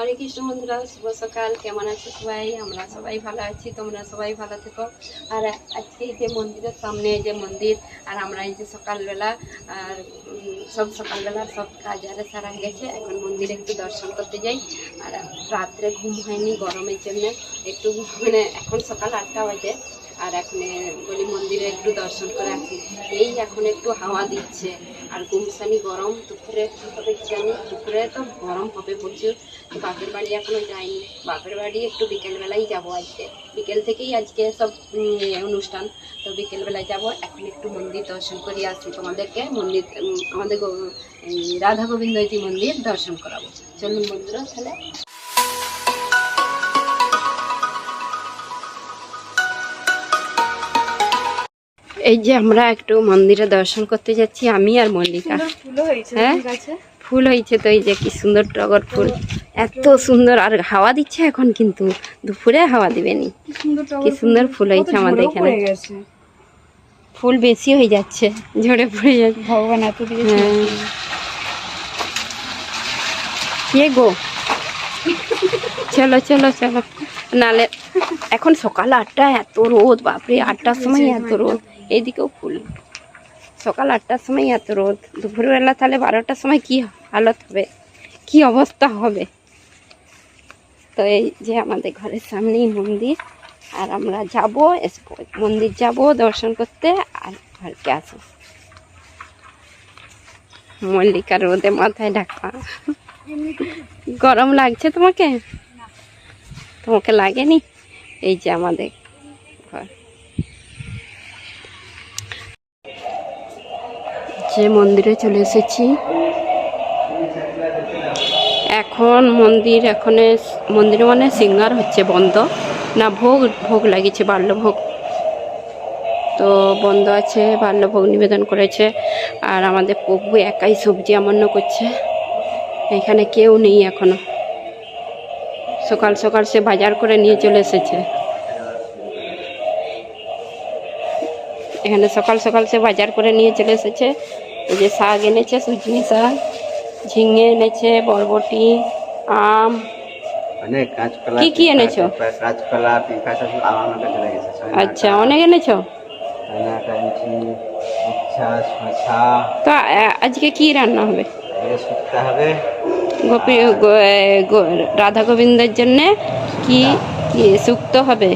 হরে কৃষ্ণ বন্ধুরা, শুভ সকাল। কেমন আছো সবাই? আমরা সবাই ভালো আছি, তোমরা সবাই ভালো থেকো। আর আজকে যে মন্দিরের সামনে যে মন্দির, আর আমরা এই যে সকালবেলা, আর সব সকালবেলা সব কাজ আরে সারা গেছে। এখন মন্দিরে একটু দর্শন করতে যাই। আর রাত্রে ঘুম হয়নি, গরমের জন্য একটু মানে এখন সকাল আটটা বাজে। আর এখন বলি মন্দিরে একটু দর্শন করে আসি। এই এখন একটু হাওয়া দিচ্ছে আর গুমসানি গরম, দুপুরে কি হবে জানি? দুপুরে তো গরম হবে প্রচুর। তো বাপের বাড়ি এখনও যাইনি বাপের বাড়ি একটু বিকেলবেলাই যাব আজকে। বিকেল থেকেই আজকে সব অনুষ্ঠান। তো বিকেলবেলায় যাব। এখন একটু মন্দির দর্শন করে আসি তোমাদেরকে। মন্দির আমাদের রাধা গোবিন্দজি মন্দির দর্শন করাবো। চলুন বন্ধুরা তাহলে। এই যে আমরা একটু মন্দিরে দর্শন করতে যাচ্ছি আমি আর মল্লিকা। হ্যাঁ? ফুল হয়েছে তো এই যে কি সুন্দর টগর ফুল। এত সুন্দর আর হাওয়া দিচ্ছে এখন কিন্তু দুপুরে হাওয়া দিবেনি। কি সুন্দর ফুল। হয়েছে আমাদের এখানে। ফুল বেশি হয়ে যাচ্ছে ঝরে পড়ে যাচ্ছে। ভগবান এত হ্যাঁ। কে গো? চলো চলো চলো। নালে এখন সকাল আটটা এত রোদ বাপরে আটটার সময় এত রোদ। এইদিকেও ফুল। সকাল আটটার সময় এত রোদ, দুপুরবেলা তাহলে বারোটার সময় কি হালত হবে? কি অবস্থা হবে? তো এই যে আমাদের ঘরের সামনেই মন্দির, আর আমরা যাব মন্দির যাব দর্শন করতে, আর ঘরকে আসব। মল্লিকা রোদে মাথায় ঢাকা গরম লাগছে তোমাকে? তোমাকে লাগেনি? এই যে আমাদের যে মন্দিরে চলে এসেছি। এখন মন্দির, এখানে মন্দিরে মানে সিঙ্গার হচ্ছে বন্ধ। না, ভোগ ভোগ লাগিয়েছে, বাল্যভোগ। তো বন্ধ আছে, বাল্যভোগ নিবেদন করেছে। আর আমাদের প্রভু একাই সবজি আমান্য করছে। এখানে কেউ নেই এখনও। সকাল সকাল সে বাজার করে নিয়ে চলে এসেছে। এখানে সকাল সকাল সে বাজার করে নিয়ে চলে এসেছে। এই যে শাক এনেছে সুজনি শাক ঝিঙে এনেছে বরবটি আম। অনেক কাঁচকলা কি কি এনেছো? কাঁচকলা পিঁপড়া সব আমার কাছে লেগেছে আচ্ছা অনেক এনেছো? তো আজকে কি রান্না হবে? হবে। গোপী রাধা গোবিন্দের জন্যে কি কি শুক্ত হবে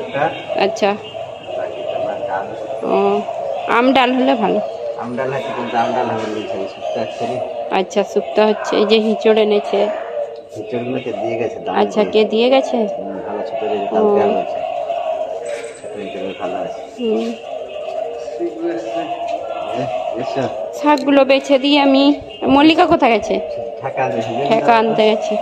একটা। আচ্ছা। ডাল ও আম ডাল হলে ভালো। আছে কিন্তু হবে শুকতে অ্যাকচুয়ালি আচ্ছা শুক্ত হচ্ছে এই যে হিঁচড় এনেছে। খিচুড়িগুলোকে দিয়ে গেছে আচ্ছা কে দিয়ে গেছে? ভালো ছোট যে ও। কালকে আম আছে ছোট হিচুড়ি ভালো আছে। হুম। এ, এসো। শাকগুলো বেছে দিয়ে আমি। মল্লিকা কোথায় গেছে? ঠেকা আনতে গেছে।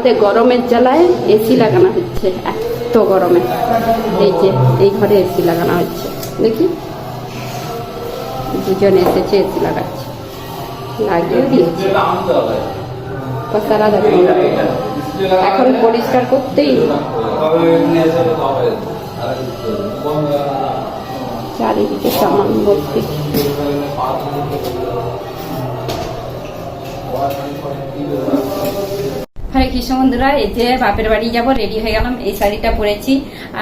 আমাদের গরমের জ্বালায় এসি লাগানো হচ্ছে, এত গরমে। এই যে, এই ঘরে এসি লাগানো হচ্ছে। দেখি। দুজন এসেছে এসি লাগাচ্ছে। লাগিয়ে দিয়েছে। সারা দেখো এখন পরিষ্কার করতেই চারিদিকে সামান ভর্তি। হরে কৃষ্ণ বন্ধুরা, এই যে বাপের বাড়ি যাব রেডি হয়ে গেলাম। এই শাড়িটা পরেছি।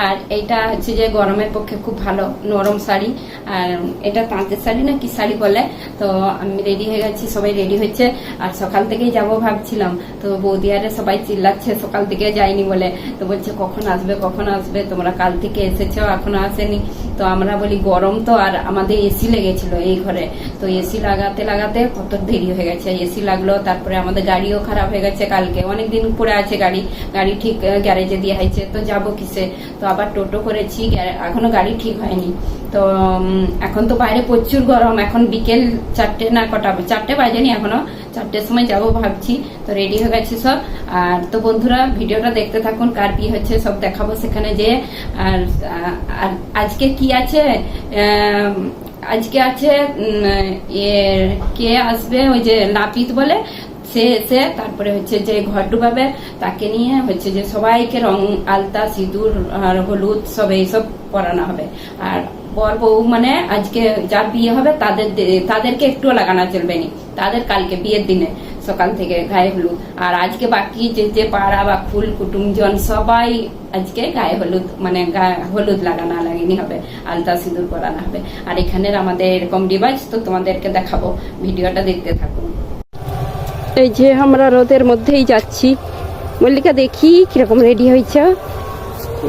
আর এইটা হচ্ছে যে গরমের পক্ষে খুব ভালো, নরম শাড়ি। আর এটা তাঁতের শাড়ি না, কি শাড়ি বলে? তো আমি রেডি হয়ে গেছি, সবাই রেডি হচ্ছে আর সকাল থেকেই যাব ভাবছিলাম। তো বৌদিয়ারে সবাই চিল্লাচ্ছে, সকাল থেকে যাইনি বলে। তো বলছে, কখন আসবে কখন আসবে? তোমরা কাল থেকে এসেছ, এখনও আসেনি। তো আমরা বলি গরম তো আর আমাদের এসি লেগেছিল এই ঘরে। তো এসি লাগাতে লাগাতে কত দেরি হয়ে গেছে। এসি লাগল, তারপরে আমাদের গাড়িও খারাপ হয়ে গেছে কালকে। অনেক দিন পরে আছে গাড়ি। গাড়ি ঠিক গ্যারেজে দিয়ে হয়েছে তো যাব কিসে? তো আবার টোটো করেছি এখনও গাড়ি ঠিক হয়নি। তো এখন তো বাইরে প্রচুর গরম, এখন বিকেল চারটে না কটা চারটে বাজেনি এখনও। চারটের সময় যাব ভাবছি, তো রেডি হয়ে গেছে সব। আর তো বন্ধুরা, ভিডিওটা দেখতে থাকুন, কার বিয়ে হচ্ছে, সব দেখাবো সেখানে যে আর আর আজকে কি আছে? আজকে আছে কে আসবে? ওই যে নাপিত বলে, সে এসে তারপরে হচ্ছে যে ঘর ডুবাবে, তাকে নিয়ে হচ্ছে যে সবাইকে রং, আলতা, সিঁদুর আর হলুদ সব এইসব পরানো হবে। আর বর বউ মানে আজকে যার বিয়ে হবে, তাদের তাদেরকে একটুও লাগানো চলবে না। তাদের কালকে বিয়ের দিনে, সকাল থেকে গায়ে হলুদ। আর আজকে বাকি যে যে পাড়া বা ফুল কুটুমজন সবাই আজকে গায়ে হলুদ মানে হলুদ লাগানো লাগানি হবে, আলতা সিঁদুর পরানো হবে। আর এখানের আমাদের এরকম ডিভাইস তো তোমাদেরকে দেখাবো। ভিডিওটা দেখতে থাকুন। এই যে আমরা রোদের মধ্যেই যাচ্ছি। মল্লিকা দেখি কীরকম রেডি হয়েছে।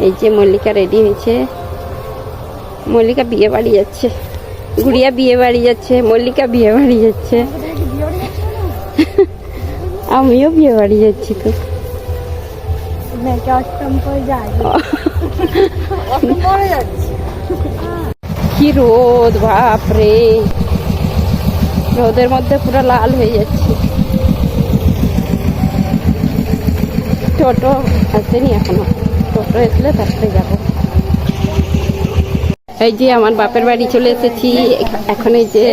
এই যে মল্লিকা রেডি হয়েছে। মল্লিকা বিয়ে বাড়ি যাচ্ছে। গুড়িয়া বিয়ে বাড়ি যাচ্ছে, মল্লিকা বিয়ে বাড়ি যাচ্ছে। আমিও বিয়ে বাড়ি যাচ্ছি তো। কি রোদ, বাপ রে। রোদের মধ্যে পুরো লাল হয়ে যাচ্ছে। টোটো আসেনি এখনও। টোটো এসলে তারপরে যাব। এই যে আমার বাপের বাড়ি চলে এসেছি। এখন এই যে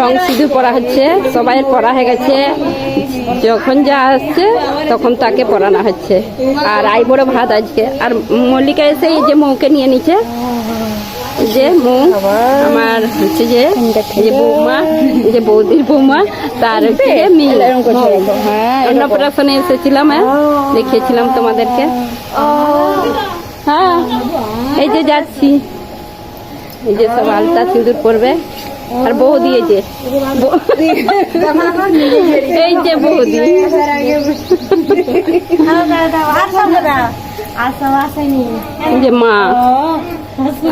রং সিঁদুর পরা হচ্ছে সবাই পরা হয়ে গেছে। যখন যা আসছে, তখন তাকে পরানো হচ্ছে। আর আই বড় ভাত আজকে। আর মল্লিকা এসে এই যে মৌকে নিয়ে নিচ্ছে যে মৌ, আমার হচ্ছে যে যে বৌমা যে বৌদির বৌমা, তার হচ্ছে যে অন্নপ্রাশনে এসেছিলাম হ্যাঁ দেখিয়েছিলাম তোমাদেরকে। হ্যাঁ এই যে যাচ্ছি। এই যে সব আলতা সিঁদুর পরবে। আর এই যে এই যে বৌদি এই যে মা।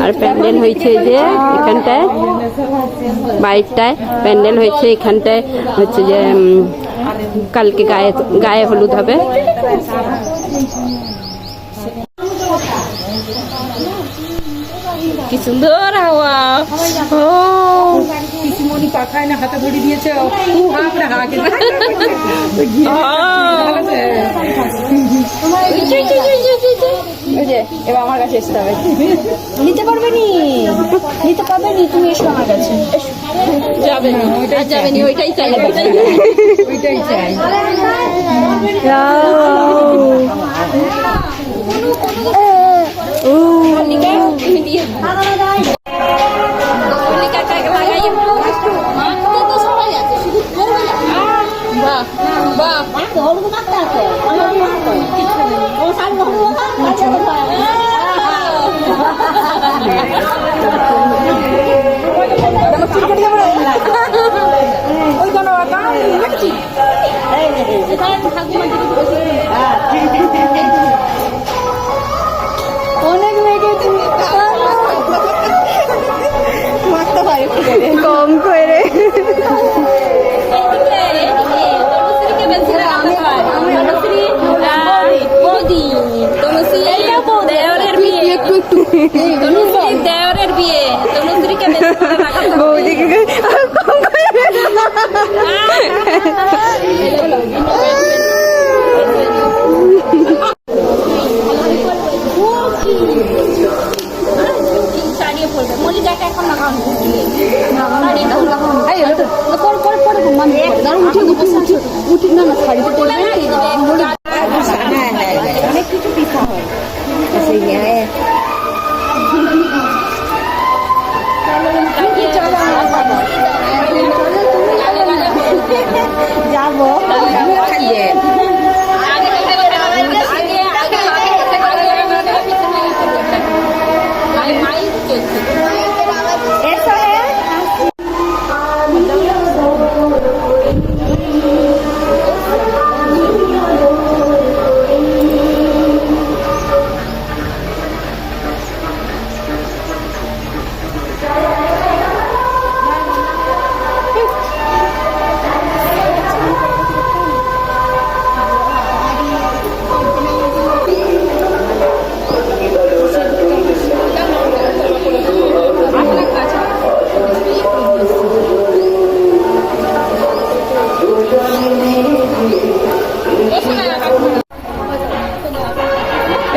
আর প্যান্ডেল হয়েছে যে এখানটায়। বাইরটায় প্যান্ডেল হয়েছে এখানটায়। হচ্ছে যে কালকে গায়ে গায়ে হলুদ হবে। কি সুন্দর হাওয়া। ও। পিসিমণি পাখায় না হাতে ধরে দিয়েছে। এবার আমার কাছে আসতে হবে। নিতে পারবে নি? নিতে পারবে নি? তুমি এসো আমার কাছে। যাবে না। আর যাবে না ওইটাই চাই। ওইটাই ওইটাই চাই। মল্লিকা বাহ কাকে লাগাই মাখতে আছে Ah,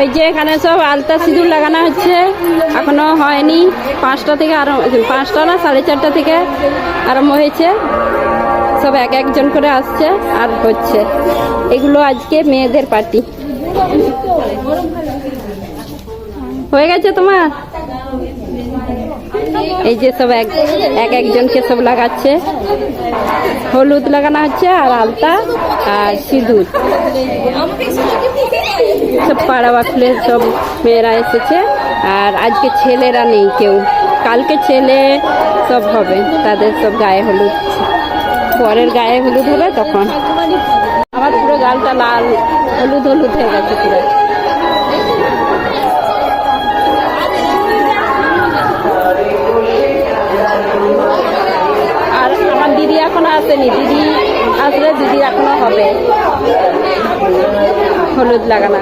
এই যে এখানে সব আলতা সিঁদুর লাগানো হচ্ছে। এখনও হয়নি। পাঁচটা থেকে আরও পাঁচটা না, সাড়ে চারটা থেকে আরম্ভ হয়েছে। সব এক একজন করে আসছে আর হচ্ছে। এগুলো আজকে মেয়েদের পার্টি। হয়ে গেছে তোমার? এই যে সব এক এক একজনকে সব লাগাচ্ছে। হলুদ লাগানো হচ্ছে আর আলতা আর সিঁদুর। সব পাড়া বাকলে সব মেয়েরা এসেছে। আর আজকে ছেলেরা নেই কেউ। কালকে ছেলে সব হবে, তাদের সব গায়ে হলুদ। পরের গায়ে হলুদ হবে তখন। আমার পুরো গালটা লাল, হলুদ হলুদ হয়ে গেছে পুরো। আর আমার দিদি এখনও আসেনি। দিদি আসলে দিদি এখনও হবে। হলুদ লাগানো।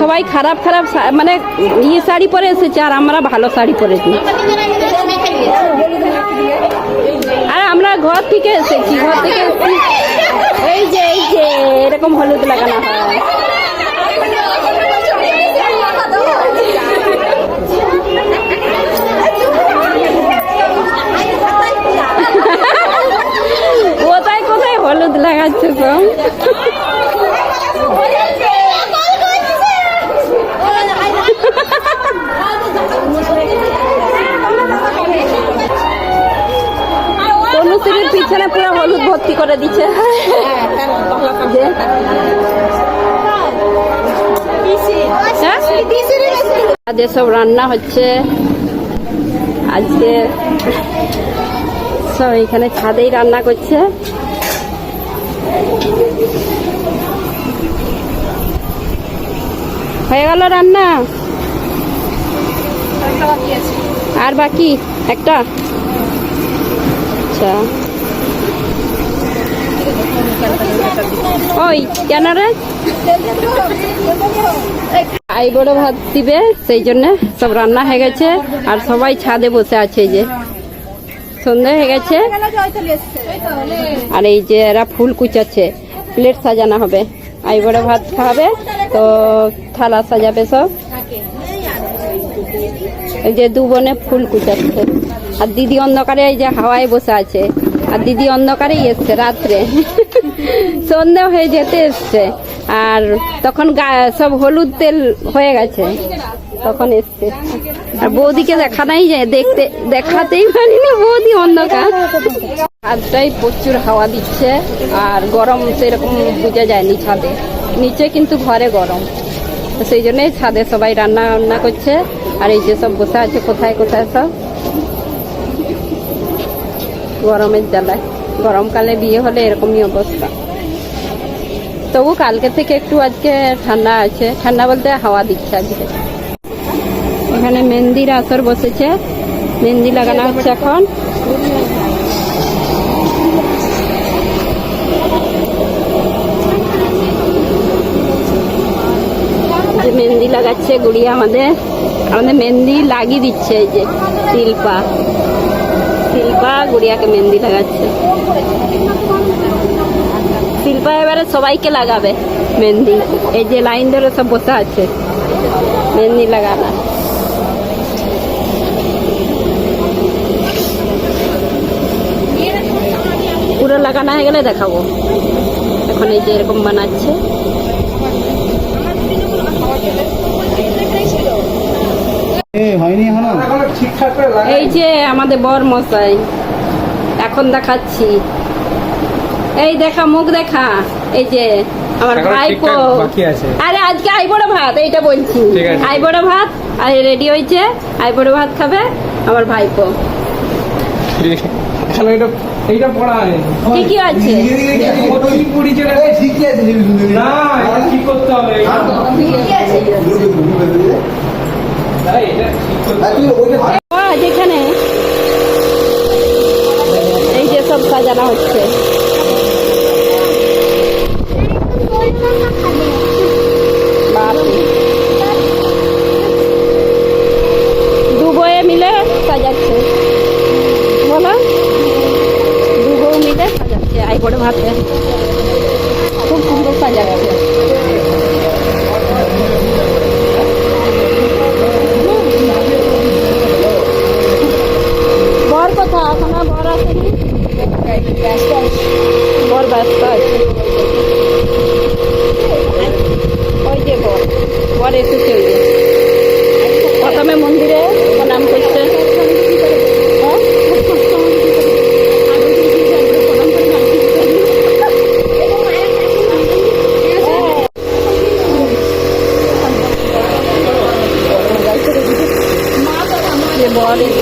সবাই খারাপ খারাপ মানে ইয়ে শাড়ি পরে এসেছে আর আমরা ভালো শাড়ি পরেছি আর আমরা ঘর থেকে এসেছি, ঘর থেকে এই যে এই যে, এরকম হলুদ লাগানো হয় কোথায় কোথায় সব তনুশ্রীর পিছনে পুরো হলুদ ভর্তি করে দিচ্ছে। হ্যাঁ? যেসব রান্না হচ্ছে। আজকে সব এখানে ছাদেই রান্না করছে। হয়ে গেল রান্না? আর বাকি? একটা? আচ্ছা। ওই কেন রে আই বড় ভাত দিবে সেই জন্য সব রান্না হয়ে গেছে আর সবাই ছাদে বসে আছে যে। সন্ধে হয়ে গেছে। আর এই যে এরা ফুল কুচাচ্ছে, প্লেট সাজানো হবে। আই বড় ভাত খাবে, তো থালা সাজাবে সব। এই যে দু বোনে ফুল কুচাচ্ছে। আর দিদি অন্ধকারে এই যে হাওয়ায় বসে আছে। আর দিদি অন্ধকারেই এসছে রাত্রে। সন্ধে হয়ে যেতে এসছে। আর তখন সব হলুদ তেল হয়ে গেছে। তখন এসছে। আর বৌদিকে দেখা নাই যায় দেখতে, দেখাতেই পারিনি, বৌদি অন্ধকার। ছাদটাই প্রচুর হাওয়া দিচ্ছে, আর গরম সেরকম বোঝা যায়নি ছাদে। নিচে কিন্তু ঘরে গরম। সেই জন্যই ছাদে সবাই রান্না বান্না করছে, আর এই যে সব বসে আছে, কোথায় কোথায় সব? গরমের জ্বালায়। গরমকালে বিয়ে হলে এরকমই অবস্থা। তবু কালকে থেকে একটু আজকে ঠান্ডা আছে। ঠান্ডা বলতে হাওয়া দিচ্ছে আজকে। এখানে মেহেন্দির আসর বসেছে। মেহেন্দি লাগানো হচ্ছে এখন। যে মেহেন্দি লাগাচ্ছে গুড়িয়া আমাদের। আমাদের মেহেন্দি লাগিয়ে দিচ্ছে এই যে শিল্পা। শিল্পা গুড়িয়াকে মেহেন্দি লাগাচ্ছে। শিল্পা এবারে সবাইকে লাগাবে মেহেন্দি। এই যে লাইন ধরে সব বসে আছে। মেহেন্দি লাগানা পুরো লাগানো হয়ে গেলে দেখাবো। এখন এই যে এরকম বানাচ্ছে। এই যে আমাদের বর মশাই এখন দেখাচ্ছি। এই দেখা মুখ দেখা। এই যে আমার ভাইপো। আরে আজকে আইবড় ভাত এইটা বলছি। ঠিক আছে। আইবড় ভাত আর রেডি হয়েছে? আইবড় ভাত খাবে আমার ভাইপো। হয়? ঠিকই আছে। না এটা ঠিক করতে হবে? তাই, এটা ঠিক করতে হবে। ও, যেখানে এই যে সব সাজানো হচ্ছে বাপরে। দু বয়ে মিলে সাজাচ্ছে পড়ে ভাতে খুব সুন্দর সাজা গেছে বর কথা এখনও বর আসেনি বর ব্যস্ত আছে ওই যে বর বর এসেছে ওই যে প্রথমে মন্দিরে প্রণাম করছে হ্যাঁ? যে বর এসেছে এই ছিল নি এই ছিল তো হ্যাঁ বর আসলে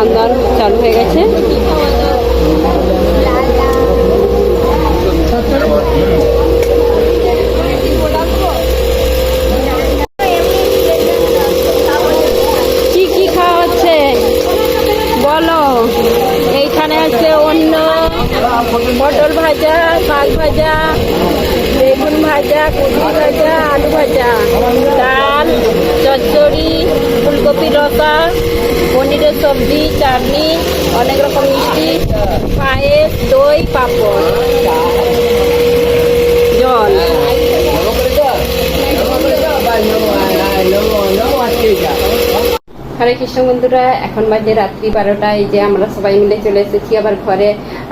খাওয়ান চালু হয়ে গেছে। পায়েস দই পাঁপড়। জল। হরে কৃষ্ণ বন্ধুরা এখন বাজে রাত্রি বারোটায় যে আমরা সবাই মিলে চলে এসেছি আবার ঘরে।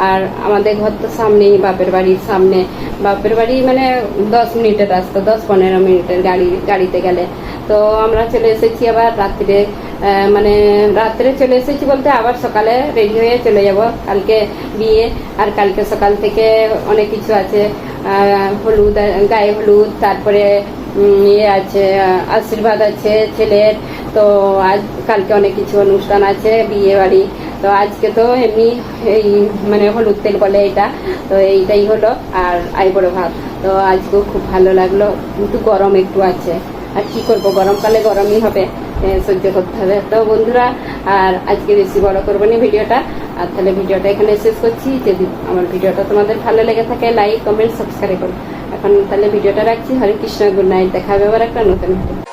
আর আমাদের ঘর তো সামনেই বাপের বাড়ির সামনে। বাপের বাড়ি মানে দশ মিনিটের রাস্তা দশ পনেরো মিনিটের গাড়ি গাড়িতে গেলে। তো আমরা চলে এসেছি আবার রাত্রে আহ, মানে রাত্রে চলে এসেছি বলতে আবার সকালে রেডি হয়ে চলে যাব। কালকে বিয়ে আর কালকে সকাল থেকে অনেক কিছু আছে। হলুদ, গায়ে হলুদ, তারপরে ইয়ে আছে আশীর্বাদ আছে ছেলের। তো আজ কালকে অনেক কিছু অনুষ্ঠান আছে, বিয়ে বাড়ি। তো আজকে তো এমনি এই মানে হলুদ তেল বলে এটা। তো এইটাই হলো আর আইবড়ো ভাব। তো আজকেও খুব ভালো লাগল। কিন্তু গরম একটু আছে। আর কি করব? গরমকালে গরমই হবে। সহ্য করতে হবে। তো বন্ধুরা, আর আজকে বেশি বড় করব না ভিডিওটা। আর তাহলে ভিডিওটা এখানে শেষ করছি। যদি আমার ভিডিওটা তোমাদের ভালো লেগে থাকে লাইক কমেন্ট সাবস্ক্রাইব করো। এখন তাহলে ভিডিওটা রাখছি। হরে কৃষ্ণ গুড নাইট দেখা হবে আবার একটা নতুন ভিডিও